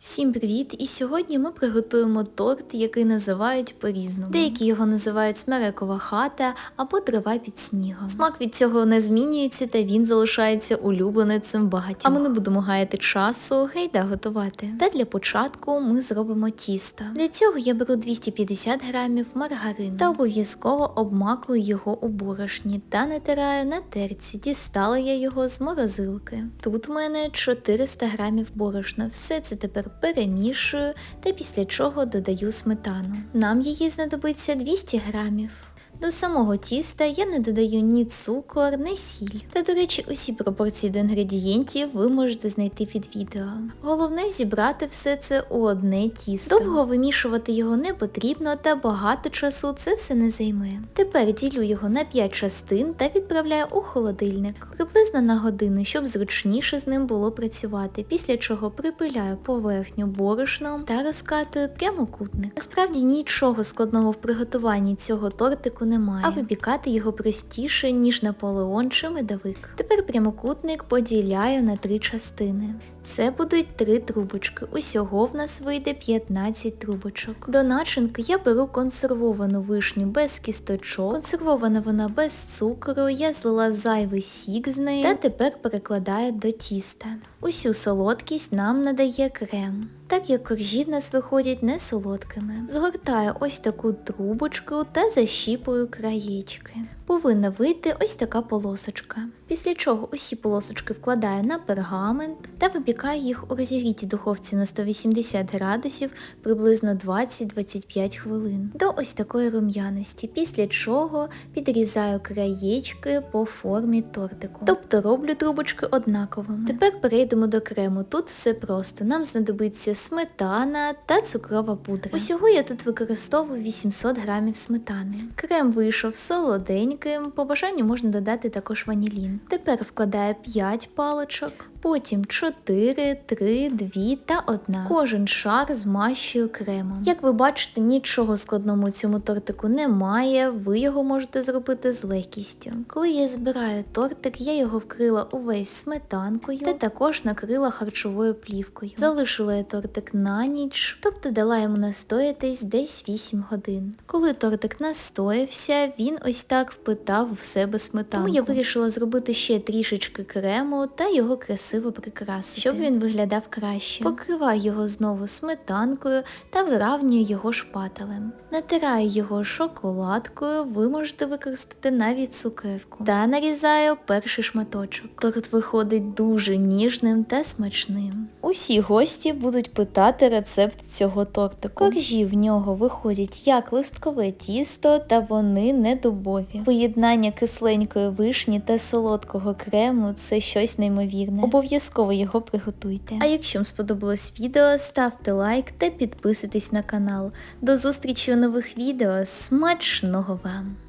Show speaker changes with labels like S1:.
S1: Всім привіт! І сьогодні ми приготуємо торт, який називають по-різному. Деякі його називають смерекова хата або трава під снігом. Смак від цього не змінюється, та він залишається улюбленицем багатьох. А ми не будемо гаяти часу, гейда готувати. Та для початку ми зробимо тісто. Для цього я беру 250 грамів маргарину та обов'язково обмакую його у борошні та натираю на терці. Дістала я його з морозилки. Тут в мене 400 грамів борошна. Все це тепер перемішую та після чого додаю сметану. Нам її знадобиться 200 грамів. До самого тіста я не додаю ні цукор, ні сіль. Та, до речі, усі пропорції до інгредієнтів ви можете знайти під відео. Головне зібрати все це у одне тісто. Довго вимішувати його не потрібно, та багато часу це все не займе. Тепер ділю його на 5 частин та відправляю у холодильник приблизно на годину, щоб зручніше з ним було працювати. Після чого припиляю поверхню борошном та розкатую прямокутник. Насправді нічого складного в приготуванні цього тортику немає, а випікати його простіше, ніж наполеон чи медовик. Тепер прямокутник поділяю на три частини. Це будуть три трубочки. Усього в нас вийде 15 трубочок. До начинки я беру консервовану вишню без кісточок. Консервована вона без цукру. Я злила зайвий сік з неї та тепер перекладаю до тіста. Усю солодкість нам надає крем. Так як коржі в нас виходять не солодкими. Згортаю ось таку трубочку та защіпую краєчки. Повинна вийти ось така полосочка. Після чого усі полосочки вкладаю на пергамент та випікаю їх у розігрітій духовці на 180 градусів приблизно 20-25 хвилин до ось такої рум'яності. Після чого підрізаю краєчки по формі тортику. Тобто роблю трубочки однаковими. Тепер перейдемо до крему. Тут все просто. Нам знадобиться сметана та цукрова пудра. Усього я тут використовую 800 грамів сметани. Крем вийшов солоденьким, по бажанню можна додати також ванілін. Тепер вкладаю 5 палочок, потім 4, 3, 2 та 1. Кожен шар змащую кремом. Як ви бачите, нічого складного у цьому тортику немає, ви його можете зробити з легкістю. Коли я збираю тортик, я його вкрила увесь сметанкою та також накрила харчовою плівкою. Залишила я тортик на ніч, тобто дала йому настоятись десь 8 годин. Коли тортик настоявся, він ось так впитав в себе сметанку. Тому я вирішила зробити ще трішечки крему та його красиво прикрасити, щоб він виглядав краще. Покриваю його знову сметанкою та виравнюю його шпателем. Натираю його шоколадкою, ви можете використати навіть цукерку. Та нарізаю перший шматочок. Торт виходить дуже ніжним та смачним. Усі гості будуть питати рецепт цього тортику. Коржі в нього виходять як листкове тісто, та вони не дубові. Поєднання кисленької вишні та солодкого крему це щось неймовірне. Обов'язково його приготуйте. А якщо вам сподобалось відео, ставте лайк та підписуйтесь на канал. До зустрічі у нових відео. Смачного вам!